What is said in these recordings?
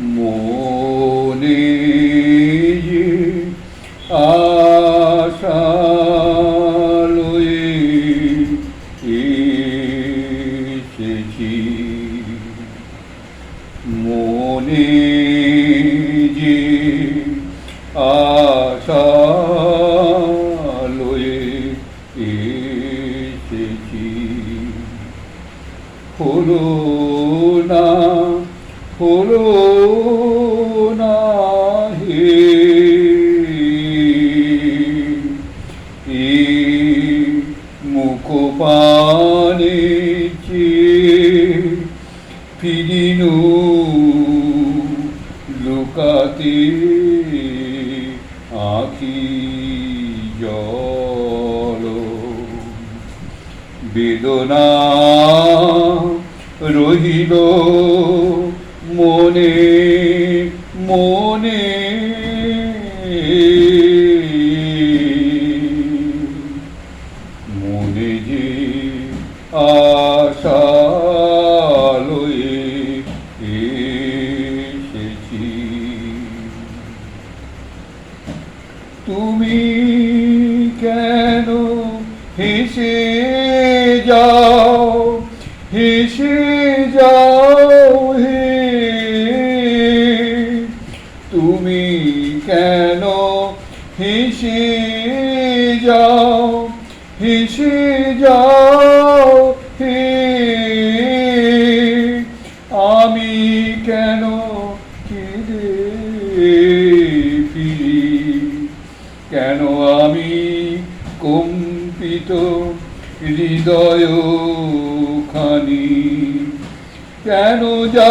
মনে যে আশা লয়ে এসেছি। মনে যে আশা জল বেদনা রহিল মনে মনে। মনে যে আশা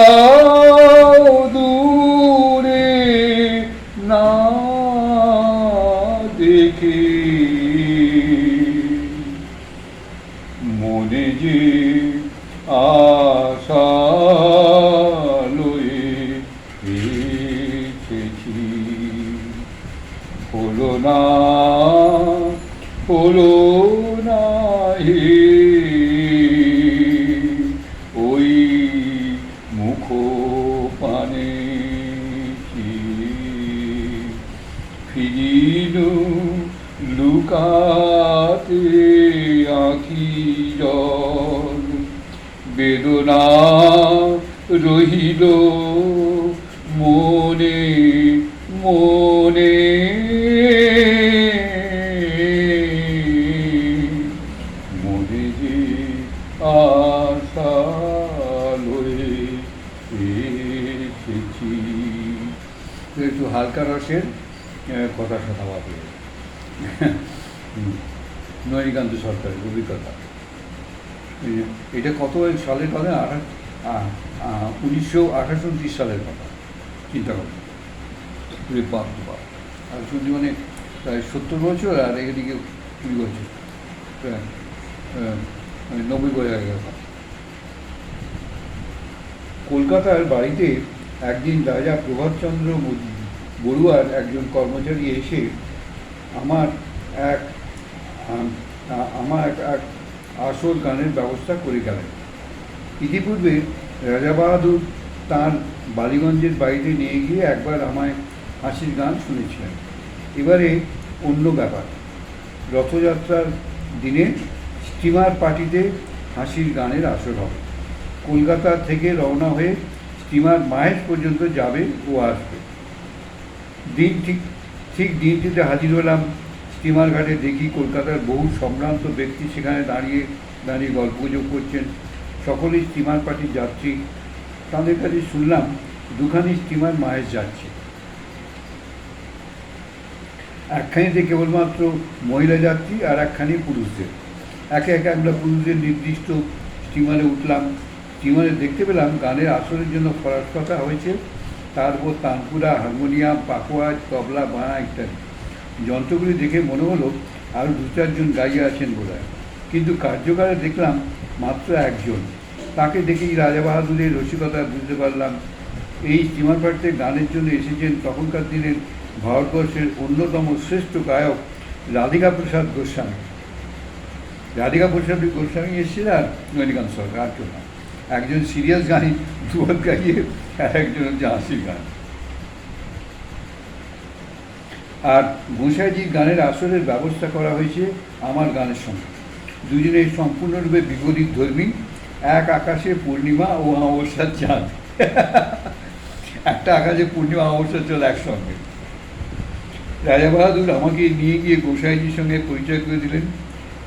যাও দূরে না দেখে। মনে যে আশা লয়ে হলো না হলো ফিরিনু লুকাতে আঁখি জল। বেদনা রহিল মনে নয়নিকান্ত সরকারের অভিজ্ঞতা। এটা কত সালের কথা? আঠা উনিশশো আঠাশ উনত্রিশ সালের কথা। চিন্তা করুন আর শুনছি মানে প্রায় সত্তর বছর আর এদিকে কুড়ি বছর। মানে নব্বই বছর কথা। কলকাতার বাড়িতে একদিন রাজা প্রভাতচন্দ্র বড়ুয়ার একজন কর্মচারী এসে আমার এক আমার এক এক আসল গানের ব্যবস্থা করে গেলেন। ইতিপূর্বে রাজা বাহাদুর তাঁর বালিগঞ্জের বাড়িতে নিয়ে গিয়ে একবার আমায় হাসির গান শুনেছিলেন। এবারে অন্য ব্যাপার। রথযাত্রার দিনে স্টিমার পার্টিতে হাসির গানের আসর হবে। কলকাতা থেকে রওনা হয়ে স্টিমার মাহেশ পর্যন্ত যাবে ও আসবে। দিন ঠিক ঠিক দিনটিতে হাজির হলাম স্টিমার ঘাটে দেখি কলকাতার বহু সম্ভ্রান্ত ব্যক্তি সেখানে দাঁড়িয়ে দাঁড়িয়ে গল্পগুজব করছেন। সকলেই স্টিমার পার্টির যাত্রী তাদের কাছে শুনলাম দুখানি স্টিমার মাহেশ যাচ্ছে। একখানিতে কেবলমাত্র মহিলা যাত্রী আর একখানি পুরুষদের। একে একে আমরা পুরুষদের নির্দিষ্ট স্টিমারে উঠলাম। স্টিমারে দেখতে পেলাম গানের আসরের জন্য ফরাস কথা হয়েছে তারপর তানপুরা, হারমোনিয়াম, পাকোয়াজ, তবলা, বাঁয়া ইত্যাদি। যন্ত্রগুলি দেখে মনে হলো আরও দু চারজন গাইয়ে আছেন বোধ কিন্তু কার্যকারে দেখলাম মাত্র একজন। তাকে দেখেই রাজা বাহাদুরের রসিকতা বুঝতে পারলাম। এই স্টিমার পার্টিতে গানের জন্য এসেছেন তখনকার দিনের ভারতবর্ষের অন্যতম শ্রেষ্ঠ গায়ক রাধিকা প্রসাদ গোস্বামী। রাধিকা প্রসাদ গোস্বামী এসেছিলেন আর রজনীকান্ত সরকার। আর কেউ না। একজন সিরিয়াস গান ধ্রুবত গাইয়ে আর একজন হচ্ছে হাসির গান। আর গোসাইজির গানের আসরের ব্যবস্থা করা হয়েছে আমার গানের সঙ্গে। দুজনের সম্পূর্ণরূপে বিপরীত ধর্মী, এক আকাশে পূর্ণিমা ও অমাবস্যার চাঁদ। একটা আকাশে পূর্ণিমা, অমাবস্যার চাঁদ একসঙ্গে। রাজা বাহাদুর আমাকে নিয়ে গিয়ে গোসাইজির সঙ্গে পরিচয় করে দিলেন।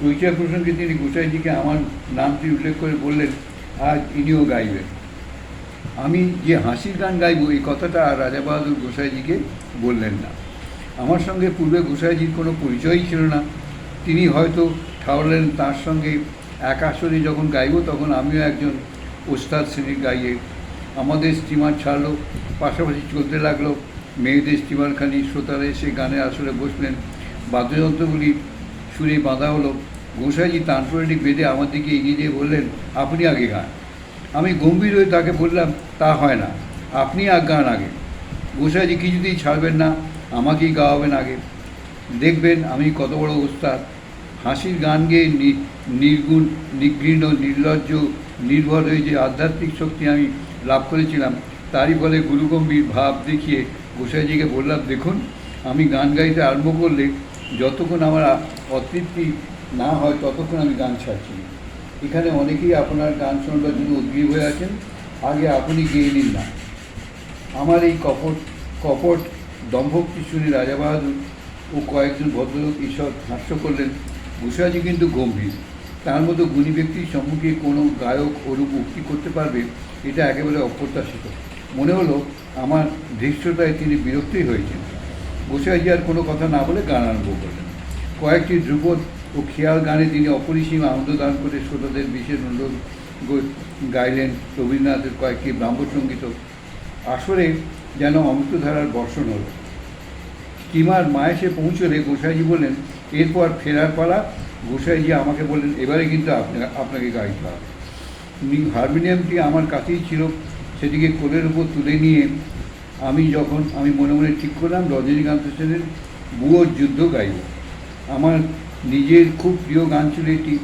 পরিচয় প্রসঙ্গে তিনি গোসাইজিকে আমার নামটি উল্লেখ করে বললেন, আজ ইনিও গাইবেন। আমি যে হাসির গান গাইব এই কথাটা রাজা বাহাদুর গোসাইজিকে বললেন না। আমার সঙ্গে পূর্বে গোসাইজির কোনো পরিচয়ই ছিল না। তিনি হয়তো ঠাউরলেন তার সঙ্গে এক আসরে যখন গাইব, তখন আমিও একজন ওস্তাদ শ্রেণির গাইয়ে। আমাদের স্টিমার ছাড়লো, পাশাপাশি চলতে লাগল। মেয়েদের স্টিমারখানি শ্রোতারা এসে গানের আসরে বসলেন। বাদ্যযন্ত্রগুলি সুরে বাঁধা হলো। গোসাইজি তানপুরাটি বেঁধে আমার দিকে এগিয়ে দিয়ে বললেন, আপনি আগে গান। আমি গম্ভীর হয়ে তাকে বললাম, তা হয় না। আপনি আগ গান আগে। গোসাইজি কিছুতেই ছাড়বেন না। আমাকেই গাওয়াবেন আগে। দেখবেন আমি কত বড় উস্তাদ। হাসির গান গেয়ে নির্গুণ, নিগৃহীণ, নির্লজ্জ, নির্ভর হয়ে যে আধ্যাত্মিক শক্তি আমি লাভ করেছিলাম, তারই ফলে গুরুগম্ভীর ভাব দেখিয়ে গোসাইজিকে বললাম, দেখুন, আমি গান গাইতে আরম্ভ করলে যতক্ষণ আমার অতৃপ্তি না হয়, ততক্ষণ আমি গান ছাড়ছি এখানে অনেকেই আপনার গান শোনবার জন্য উদ্গ্রীব হয়ে আছেন। আগে আপনি গেয়ে নিন না। আমার এই কপট কপট দম্ভক্তি কিশোরী রাজা বাহাদুর ও কয়েকজন ভদ্রলোক ঈশ্বর হাস্য করলেন। ঘোষাজি কিন্তু গম্ভীর। তার মতো গুণী ব্যক্তির সম্মুখে কোনো গায়ক ওরূপ উক্তি করতে পারবে, এটা একেবারে অপ্রত্যাশিত। মনে হলো, আমার ধৃষ্টতায় তিনি বিরক্তই হয়েছেন। গোসাইজি আর কোনো কথা না বলে গান আরম্ভ করলেন। কয়েকটি ধ্রুপদ ও খেয়াল গানে তিনি অপরিসীম আনন্দ দান করে শ্রোতাদের বিশেষ অনুরোধ গাইলেন। রবীন্দ্রনাথের কয়েকটি ব্রাহ্মসঙ্গীত আসরে যেন অমৃতধারার বর্ষণ হলো। স্টিমার মায়েসে পৌঁছলে গোসাইজি বললেন, এরপর ফেরার পালা? গোসাইজি আমাকে বললেন, এবারে কিন্তু আপনাকে আপনাকে গাইতে হবে। হারমোনিয়ামটি আমার কাছেই ছিল, সেটিকে কোলের উপর তুলে নিয়ে আমি যখন, আমি মনে মনে ঠিক করলাম, রজনীকান্ত সেনের বুয়োর যুদ্ধ গাইব। আমার নিজের খুব প্রিয় গান ছিল এটি।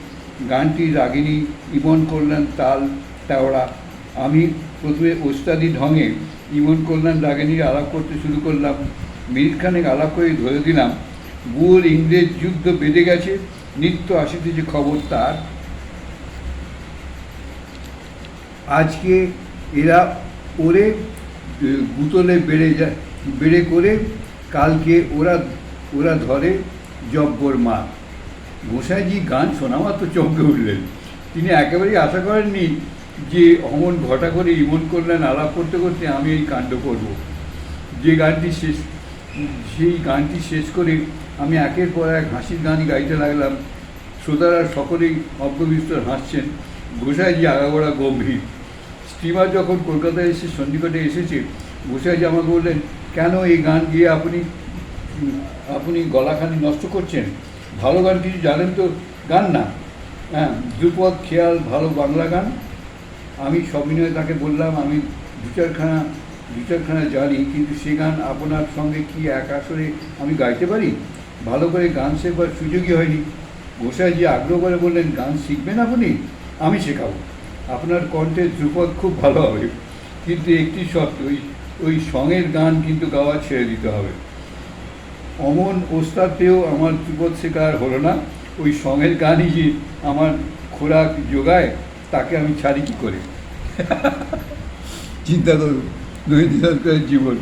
গানটি রাগিনী, ইমন করলেন তাল, তেওড়া। আমি প্রথমে ওস্তাদি ঢঙে ইমন কল্যাণ রাগিনীর আলাপ করতে শুরু করলাম। মিনিটখানেক আলাপ করে ধরে দিলাম বুয়োর ইংরেজ যুদ্ধ বেঁধে গেছে, নিত্য আসিতেছে খবর তার। আজকে এরা ওরে গুতলে বেড়ে যায়, বেড়ে করে কালকে ওরা ওরা ধরে জব্বর মা গোসাইজি গান শোনা মাত্র চমকে উঠলেন। তিনি একেবারেই আশা করেননি যে অমন ঘটা করে ইমন করলেন আলাপ করতে করতে আমি এই কাণ্ড করব। যে গানটি শেষ, সেই গানটি শেষ করে আমি একের পর এক হাসির গানই গাইতে লাগলাম। শ্রোতারা সকলেই অব্যবিস্তর হাসছেন। গোসাইজি আগাগোড়া গম্ভীর। স্টিমার যখন কলকাতায় এসে সন্নিকটে এসেছে, গোসাইজি আমাকে বললেন, কেন এই গান গিয়ে আপনি আপনি গলাখানি নষ্ট করছেন? ভালো গান কিছু জানেন তো? গান না। হ্যাঁ ধ্রুপদ খেয়াল, ভালো বাংলা গান। আমি সবিনয় তাকে বললাম, আমি দু চারখানা দু চারখানা জানি, কিন্তু সে গান আপনার সঙ্গে কি এক আসরে আমি গাইতে পারি? ভালো করে গান শেখবার সুযোগই হয়নি। গোসাইজি আগ্রহ করে বললেন, গান শিখবেন আপনি? আমি শেখাবো। আপনার কণ্ঠের ধ্রুপদ খুব ভালো হবে, কিন্তু একটি শর্ত, ওই ওই সঙের গান কিন্তু গাওয়া ছেড়ে দিতে হবে। অমন ওস্তাদ পেয়েও আমার ধ্রুপদ শেখা আর হলো না। ওই সঙের গানই যে আমার খোরাক যোগায় তাকে আমি ছাড়ি কী করে? চিন্তা করুন দুই দিন জীবন।